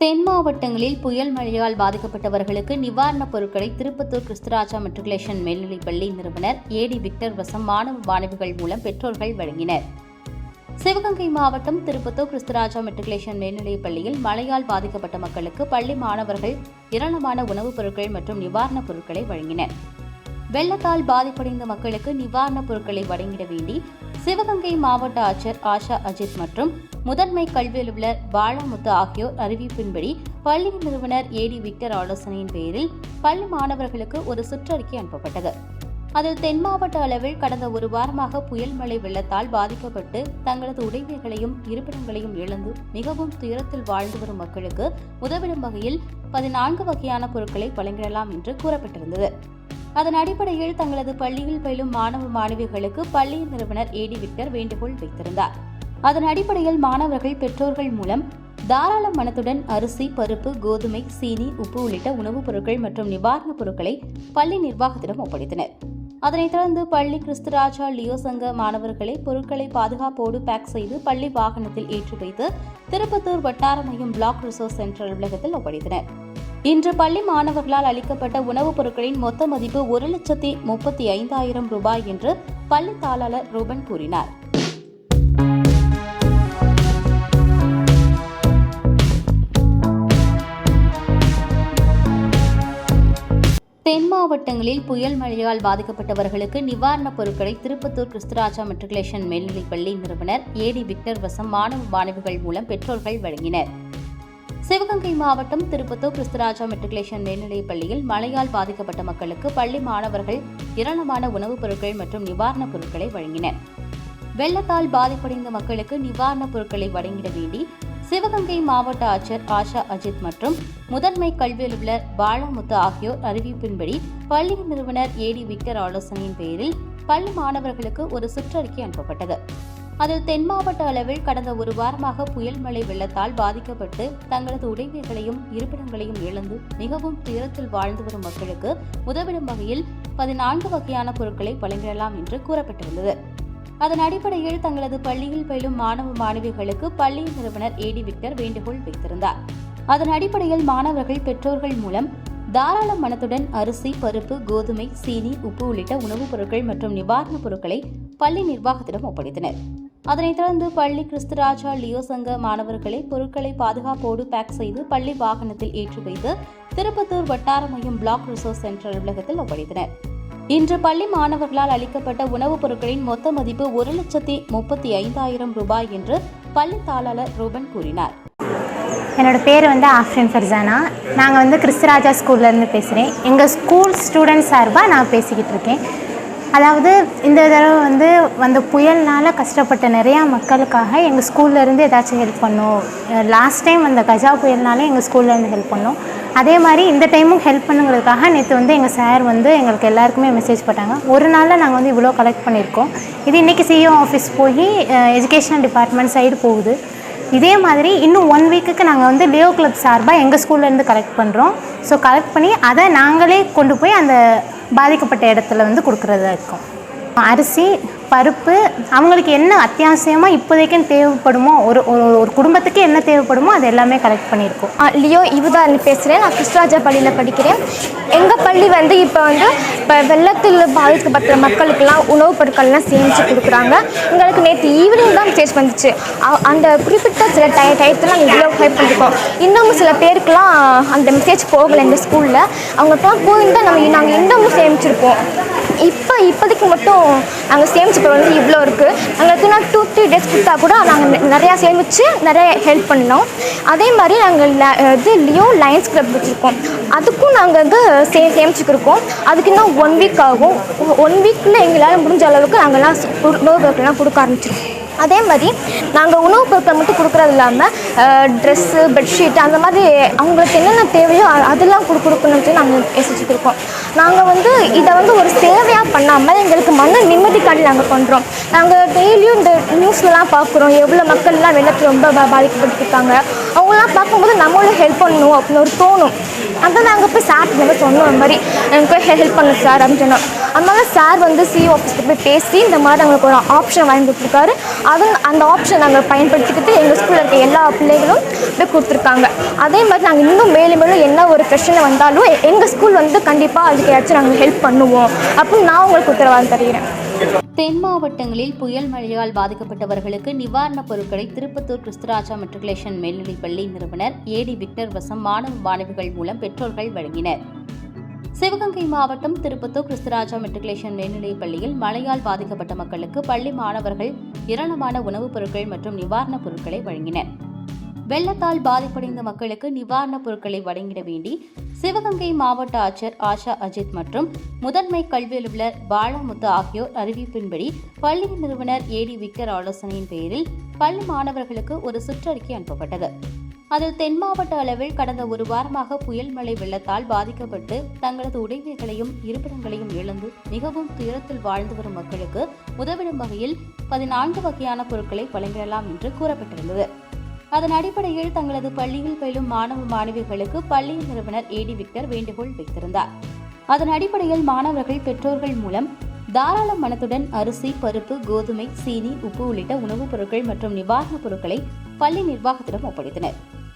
தென் மாவட்டங்களில் புயல் மழையால் பாதிக்கப்பட்டவர்களுக்கு நிவாரணப் பொருட்களை திருப்பத்தூர் கிறிஸ்துராஜா மெட்ரிகுலேஷன் மேல்நிலைப் பள்ளி நிறுவனர் ஏடி விக்டர் வசம் மாணவ மாணவிகள் மூலம் பெற்றோர்கள் வழங்கினர். சிவகங்கை மாவட்டம் திருப்பத்தூர் கிறிஸ்துராஜா மெட்ரிகுலேஷன் மேல்நிலைப் பள்ளியில் மழையால் பாதிக்கப்பட்ட மக்களுக்கு பள்ளி மாணவர்கள் ஏராளமான உணவுப் பொருட்கள் மற்றும் நிவாரணப் பொருட்களை வழங்கினர். வெள்ளத்தால் பாதிப்படைந்த மக்களுக்கு நிவாரணப் பொருட்களை வழங்கிட வேண்டி சிவகங்கை மாவட்ட ஆட்சியர் ஆஷா அஜித் மற்றும் முதன்மை கல்வி அலுவலர் பாலாமுத்து ஆகியோர் அறிவிப்பின்படி பள்ளி நிறுவனர் ஏடி விக்டர் ஆலோசனையின் பேரில் பள்ளி மாணவர்களுக்கு ஒரு சுற்றறிக்கை அனுப்பப்பட்டது. அதில் தென் மாவட்ட அளவில் கடந்த ஒரு வாரமாக புயல் மழை வெள்ளத்தால் பாதிக்கப்பட்டு தங்களது உடைமைகளையும் இருப்பிடங்களையும் இழந்து மிகவும் துயரத்தில் வாழ்ந்து வரும் மக்களுக்கு உதவிடும் வகையில் பதினான்கு வகையான பொருட்களை வழங்கிடலாம் என்று கூறப்பட்டிருந்தது. அதன் அடிப்படையில் தங்களது பள்ளியில் பயிலும் மாணவ மாணவிகளுக்கு பள்ளி நிறுவனர் ஏடி விக்டர் வேண்டுகோள் வைத்திருந்தார். அதன் அடிப்படையில் மாணவர்கள் பெற்றோர்கள் மூலம் தாராள மனத்துடன் அரிசி பருப்பு கோதுமை சீனி உப்பு உள்ளிட்ட உணவுப் பொருட்கள் மற்றும் நிவாரணப் பொருட்களை பள்ளி நிர்வாகத்திடம் ஒப்படைத்தனர். அதனைத் தொடர்ந்து பள்ளி கிறிஸ்துராஜா லியோ சங்க மாணவர்களை பொருட்களை பாதுகாப்போடு பேக் செய்து பள்ளி வாகனத்தில் ஏற்றி வைத்து திருப்பத்தூர் வட்டார மையம் பிளாக் ரிசோர்ஸ் சென்டர் அலுவலகத்தில் ஒப்படைத்தனர். இன்று பள்ளி மாணவர்களால் அளிக்கப்பட்ட உணவுப் பொருட்களின் மொத்த மதிப்பு ஒரு லட்சத்தி முப்பத்தி ஐந்தாயிரம் ரூபாய் என்று பள்ளி தாளாளர் ரூபன் கூறினார். தென் மாவட்டங்களில் புயல் மழையால் பாதிக்கப்பட்டவர்களுக்கு நிவாரணப் பொருட்களை திருப்பத்தூர் கிறிஸ்துராஜா மெட்ரிகுலேஷன் மேல்நிலைப் பள்ளி நிறுவனர் ஏடி விக்டர் வசம் மாணவ மாணவிகள் மூலம் பெற்றோர்கள் வழங்கினர். சிவகங்கை மாவட்டம் திருப்பத்தூர் கிறிஸ்துராஜா மெட்ரிகுலேஷன் மேல்நிலைப் பள்ளியில் மழையால் பாதிக்கப்பட்ட மக்களுக்கு பள்ளி மாணவர்கள் ஏராளமான உணவுப் பொருட்கள் மற்றும் நிவாரணப் பொருட்களை வழங்கினர். வெள்ளத்தால் பாதிப்படைந்த மக்களுக்கு நிவாரணப் பொருட்களை வழங்கிட வேண்டி சிவகங்கை மாவட்ட ஆட்சியர் ஆஷா அஜித் மற்றும் முதன்மை கல்வி அலுவலர் பாலாமுத்து ஆகியோர் அறிவிப்பின்படி பள்ளி நிறுவனர் ஏடி விக்டர் ஆலோசனையின் பேரில் பள்ளி மாணவர்களுக்கு ஒரு சுற்றறிக்கை அனுப்பப்பட்டது. அதில் தென் மாவட்ட அளவில் கடந்த ஒரு வாரமாக புயல் மழை வெள்ளத்தால் பாதிக்கப்பட்டு தங்களது உடைமைகளையும் இருப்பிடங்களையும் இழந்து மிகவும் துயரத்தில் வாழ்ந்து வரும் மக்களுக்கு உதவிடும் வகையில் பதினான்கு வகையான பொருட்களை வழங்கிடலாம் என்று கூறப்பட்டிருந்தது. அதன் அடிப்படையில் தங்களது பள்ளியில் பயிலும் மாணவ மாணவிகளுக்கு பள்ளி நிறுவனர் ஏடி விக்டர் வேண்டுகோள் வைத்திருந்தார். அதன் அடிப்படையில் மாணவர்கள் பெற்றோர்கள் மூலம் தாராள மனத்துடன் அரிசி பருப்பு கோதுமை சீனி உப்பு உள்ளிட்ட உணவுப் பொருட்கள் மற்றும் நிவாரணப் பொருட்களை பள்ளி நிர்வாகத்திடம் ஒப்படைத்தனர். அதனைத் தொடர்ந்து பள்ளி கிறிஸ்துராஜா லியோ சங்க மாணவர்களை பொருட்களை பாதுகாப்போடு பேக் செய்து பள்ளி வாகனத்தில் ஏற்றி வைத்து திருப்பத்தூர் வட்டார மையம் பிளாக் ரிசோர்ஸ் சென்டர் அலுவலகத்தில் ஒப்படைத்தனர். இன்று பள்ளி மாணவர்களால் அளிக்கப்பட்ட உணவுப் பொருட்களின் மொத்த மதிப்பு ஒரு லட்சத்தி முப்பத்தி ஐந்தாயிரம் ரூபாய் என்று பள்ளி தாளாளர் ரூபன் கூறினார். என்னோடய பேர் வந்து ஆஃப்ரின் ஃபர்சானா. நாங்கள் வந்து கிறிஸ்துராஜா ஸ்கூல்லேருந்து பேசுகிறேன் எங்கள் ஸ்கூல் ஸ்டூடெண்ட் சார்பாக நான் பேசிக்கிட்டு இருக்கேன். அதாவது இந்த தடவை வந்து அந்த புயல்னால் கஷ்டப்பட்ட நிறையா மக்களுக்காக எங்கள் ஸ்கூல்லேருந்து ஏதாச்சும் ஹெல்ப் பண்ணோம். லாஸ்ட் டைம் அந்த கஜா புயல்னாலே எங்கள் ஸ்கூல்லேருந்து ஹெல்ப் பண்ணோம். அதே மாதிரி இந்த டைமும் ஹெல்ப் பண்ணுங்கிறதுக்காக நேற்று வந்து எங்கள் சார் வந்து எங்களுக்கு எல்லாருக்குமே மெசேஜ் போட்டாங்க. ஒரு நாளில் நாங்கள் வந்து இவ்வளோ கலெக்ட் பண்ணியிருக்கோம். இது இன்றைக்கி சிஓ ஆஃபீஸ் போய் எஜுகேஷன் டிபார்ட்மெண்ட் சைடு போகுது. இதே மாதிரி இன்னும் ஒன் வீக்குக்கு நாங்கள் வந்து லியோ கிளப் சார்பாக எங்கள் ஸ்கூல்லேருந்து கலெக்ட் பண்ணுறோம் ஸோ கலெக்ட் பண்ணி அதை நாங்களே கொண்டு போய் அந்த பாதிக்கப்பட்ட இடத்துல வந்து கொடுக்குறதா இருக்கும். அரிசி பருப்பு அவங்களுக்கு என்ன அத்தியாவசியமாக இப்போதைக்குன்னு தேவைப்படுமோ ஒரு ஒரு ஒரு குடும்பத்துக்கு என்ன தேவைப்படுமோ அது எல்லாமே கலெக்ட் பண்ணியிருக்கோம். லியோ இவுதான்னு பேசுகிறேன் நான் கிருஷ்ணராஜா பள்ளியில் படிக்கிறேன். எங்கள் பள்ளி வந்து இப்போ வந்து இப்போ வெள்ளத்தில் பாதிக்கப்பட்ட மக்களுக்கெல்லாம் உணவுப் பொருட்கள்லாம் சேமித்து கொடுக்குறாங்க. எங்களுக்கு நேற்று ஈவினிங் தான் மெசேஜ் வந்துச்சு. அ- அந்த குறிப்பிட்ட சில டய டயத்தில் நாங்கள் இவ்வளோ ஹெல்ப் பண்ணியிருக்கோம் இன்னமும் சில பேருக்குலாம் அந்த மெசேஜ் போகலை இந்த ஸ்கூலில் அவங்களுக்குலாம் போயிருந்தால் நம்ம நாங்கள் இன்னமும் சேமிச்சிருப்போம் இப்போ இப்போதைக்கு மட்டும் நாங்கள் சேமிச்ச பொருள் வந்து இவ்வளோ இருக்குது அங்கே நான் டூ த்ரீ டேஸ் கொடுத்தா கூட நாங்கள் நிறையா சேமித்து நிறைய ஹெல்ப் பண்ணோம் அதே மாதிரி நாங்கள் இது லியோ லயன்ஸ் கிளப் வச்சுருக்கோம். அதுக்கும் நாங்கள் வந்து சே சேமிச்சுக்கிருக்கோம். அதுக்கு இன்னும் ஒன் வீக் ஆகும். ஒன் வீக்கில் எங்களால் முடிஞ்ச அளவுக்கு நாங்கள்லாம் உணவு பொருட்கள்லாம் கொடுக்க ஆரம்பிச்சிருக்கோம். அதே மாதிரி நாங்கள் உணவுப் பொருட்கள் மட்டும் கொடுக்குறது இல்லாமல் ட்ரெஸ்ஸு பெட்ஷீட் அந்த மாதிரி அவங்களுக்கு என்னென்ன தேவையோ அதெல்லாம் கொடு கொடுக்கணும்னு சொல்லி நாங்கள் யோசிச்சுருக்கோம் நாங்கள் வந்து இதை வந்து ஒரு சேவையாக பண்ணாமல் எங்களுக்கு மன நிம்மதிக்காண்டி நாங்கள் பண்ணுறோம் நாங்கள் டெய்லியும் இந்த நியூஸ்லலாம் பார்க்குறோம் எவ்வளோ மக்கள்லாம் வெள்ளத்தில் ரொம்ப பாதிக்கப்பட்டிருக்காங்க அவங்களாம் பார்க்கும்போது நம்மளும் ஹெல்ப் பண்ணணும் அப்படின்னு ஒரு தோணும். அங்கே நாங்கள் போய் சார் வந்து சொன்னோம் இந்த மாதிரி. எனக்கு ஹெல்ப் பண்ணு சார் அப்படின்னு சொன்னோம். அதனால சார் வந்து சிஓ ஆஃபீஸ்க்கு போய் பேசி இந்த மாதிரி எங்களுக்கு ஒரு ஆப்ஷன் வாங்கி கொடுத்துருக்காரு. அவங்க அந்த ஆப்ஷன் நாங்கள் பயன்படுத்திக்கிட்டு எங்கள் ஸ்கூலில் இருக்க எல்லா பிள்ளைகளும் போய் கொடுத்துருக்காங்க. அதே மாதிரி நாங்கள் இன்னும் மேலும் மேலும் என்ன ஒரு பிரச்சனை வந்தாலும் எங்கள் ஸ்கூல் வந்து கண்டிப்பாக அதுக்கு ஏதாச்சும் நாங்கள் ஹெல்ப் பண்ணுவோம் அப்படின்னு நான் உங்களுக்கு உத்தரவாதம் தருகிறேன். தென் மாவட்டங்களில் புயல் மழையால் பாதிக்கப்பட்டவர்களுக்கு நிவாரணப் பொருட்களை திருப்பத்தூர் கிறிஸ்துராஜா மெட்ரிகுலேஷன் மேல்நிலைப்பள்ளி நிறுவனர் ஏடி விக்டர் வசம் மாணவ மாணவிகள் மூலம் பெற்றோர்கள் வழங்கினர். சிவகங்கை மாவட்டம் திருப்பத்தூர் கிறிஸ்துராஜா மெட்ரிகுலேஷன் மேல்நிலைப் பள்ளியில் மழையால் பாதிக்கப்பட்ட மக்களுக்கு பள்ளி மாணவர்கள் ஏராளமான உணவுப் பொருட்கள் மற்றும் நிவாரணப் பொருட்களை வழங்கினர். வெள்ளத்தால் பாதிப்படைந்த மக்களுக்கு நிவாரணப் பொருட்களை வழங்கிட வேண்டி சிவகங்கை மாவட்ட ஆட்சியர் ஆஷா அஜித் மற்றும் முதன்மை கல்வி அலுவலர் பாலமுத்து ஆகியோர் அறிவிப்பின்படி பள்ளி நிறுவனர் ஏடி விக்கர் ஆலோசனையின் பேரில் பள்ளி மாணவர்களுக்கு ஒரு சுற்றறிக்கை அனுப்பப்பட்டது. அதில் தென் மாவட்ட அளவில் கடந்த ஒரு வாரமாக புயல் மழை வெள்ளத்தால் பாதிக்கப்பட்டு தங்களது உடைமைகளையும் இருப்பிடங்களையும் இழந்து மிகவும் துயரத்தில் வாழ்ந்து வரும் மக்களுக்கு உதவிடும் வகையில் பதினான்கு வகையான பொருட்களை வழங்கிடலாம் என்று கூறப்பட்டிருந்தது. அதன் அடிப்படையில் தங்களது பள்ளியில் பயிலும் மாணவ மாணவிகளுக்கு பள்ளி நிறுவனர் ஏடி விக்டர் வேண்டுகோள் வைத்திருந்தார். அதன் அடிப்படையில் மாணவர்கள் பெற்றோர்கள் மூலம் தாராள மனத்துடன் அரிசி பருப்பு கோதுமை சீனி உப்பு உள்ளிட்ட உணவுப் பொருட்கள் மற்றும் நிவாரணப் பொருட்களை பள்ளி நிர்வாகத்திடம் ஒப்படைத்தனர்.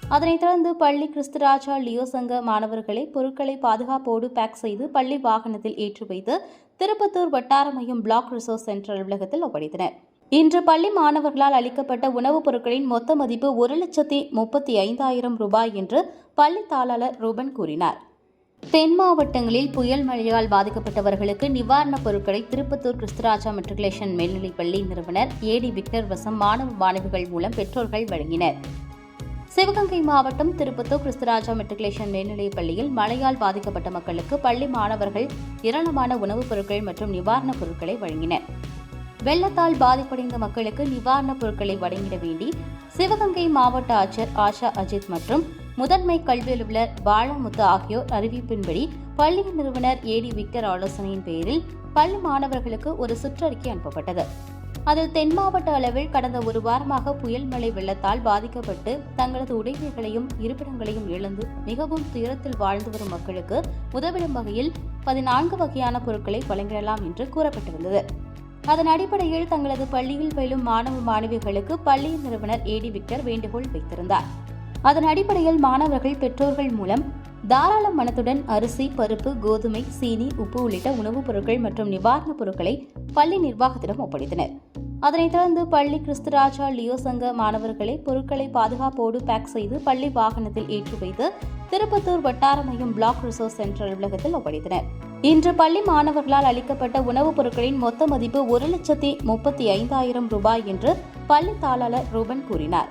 அதனைத் தொடர்ந்து பள்ளி கிறிஸ்துராஜா லியோ சங்க மாணவர்களை பொருட்களை பாதுகாப்போடு பேக் செய்து பள்ளி வாகனத்தில் ஏற்றி வைத்து திருப்பத்தூர் வட்டார மையம் பிளாக் ரிசோர்ஸ் சென்டர் அலுவலகத்தில் ஒப்படைத்தனர். இன்று பள்ளி மாணவர்களால் அளிக்கப்பட்ட உணவுப் பொருட்களின் மொத்த மதிப்பு ஒரு லட்சத்தி முப்பத்தி ஐந்தாயிரம் ரூபாய் என்று பள்ளி தாளாளர் ரூபன் கூறினார். தென் மாவட்டங்களில் புயல் மழையால் பாதிக்கப்பட்டவர்களுக்கு நிவாரணப் பொருட்களை திருப்பத்தூர் கிறிஸ்துராஜா மெட்ரிகுலேஷன் மேல்நிலைப் பள்ளி நிறுவனர் ஏடி விக்னர் வசம் மாணவ மாணவிகள் மூலம் பெற்றோர்கள் வழங்கினர். சிவகங்கை மாவட்டம் திருப்பத்தூர் கிறிஸ்துராஜா மெட்ரிகுலேஷன் மேல்நிலைப் பள்ளியில் மழையால் பாதிக்கப்பட்ட மக்களுக்கு பள்ளி மாணவர்கள் ஏராளமான உணவுப் பொருட்கள் மற்றும் நிவாரணப் பொருட்களை வழங்கினர். வெள்ளத்தால் பாதிப்படைந்த மக்களுக்கு நிவாரணப் பொருட்களை வழங்கிட வேண்டி சிவகங்கை மாவட்ட ஆட்சியர் ஆஷா அஜித் மற்றும் முதன்மை கல்வி அலுவலர் பாலமுத்து ஆகியோர் அறிவிப்பின்படி பள்ளி நிறுவனர் ஏடி விக்டர் ஆலோசனையின் பேரில் பள்ளி மாணவர்களுக்கு ஒரு சுற்றறிக்கை அனுப்பப்பட்டது. அதில் தென் மாவட்ட அளவில் கடந்த ஒரு வாரமாக புயல் மழை வெள்ளத்தால் பாதிக்கப்பட்டு தங்களது உடைமைகளையும் இருப்பிடங்களையும் இழந்து மிகவும் துயரத்தில் வாழ்ந்து வரும் மக்களுக்கு உதவிடும் வகையில் பதினான்கு வகையான பொருட்களை வழங்கிடலாம் என்று கூறப்பட்டிருந்தது. அதன் அடிப்படையில் தங்களது பள்ளியில் பயிலும் மாணவ மாணவிகளுக்கு பள்ளி நிறுவனர் ஏடி விக்டர் வேண்டுகோள் வைத்திருந்தார். அதன் அடிப்படையில் மாணவர்கள் பெற்றோர்கள் மூலம் தாராள மனத்துடன் அரிசி பருப்பு கோதுமை சீனி உப்பு உள்ளிட்ட உணவுப் பொருட்கள் மற்றும் நிவாரணப் பொருட்களை பள்ளி நிர்வாகத்திடம் ஒப்படைத்தனர். அதனைத் தொடர்ந்து பள்ளி கிறிஸ்துராஜா லியோ சங்க மாணவர்களை பொருட்களை பாதுகாப்போடு பேக் செய்து பள்ளி வாகனத்தில் ஏற்றி வைத்து திருப்பத்தூர் வட்டார மையம் பிளாக் ரிசோர்ஸ் சென்டர் அலுவலகத்தில் ஒப்படைத்தனர். இன்று பள்ளி மாணவர்களால் அளிக்கப்பட்ட உணவுப் பொருட்களின் மொத்த மதிப்பு ஒரு லட்சத்தி முப்பத்தி ஐந்தாயிரம் ரூபாய் என்று பள்ளி தாளாளர் ரூபன் கூறினார்.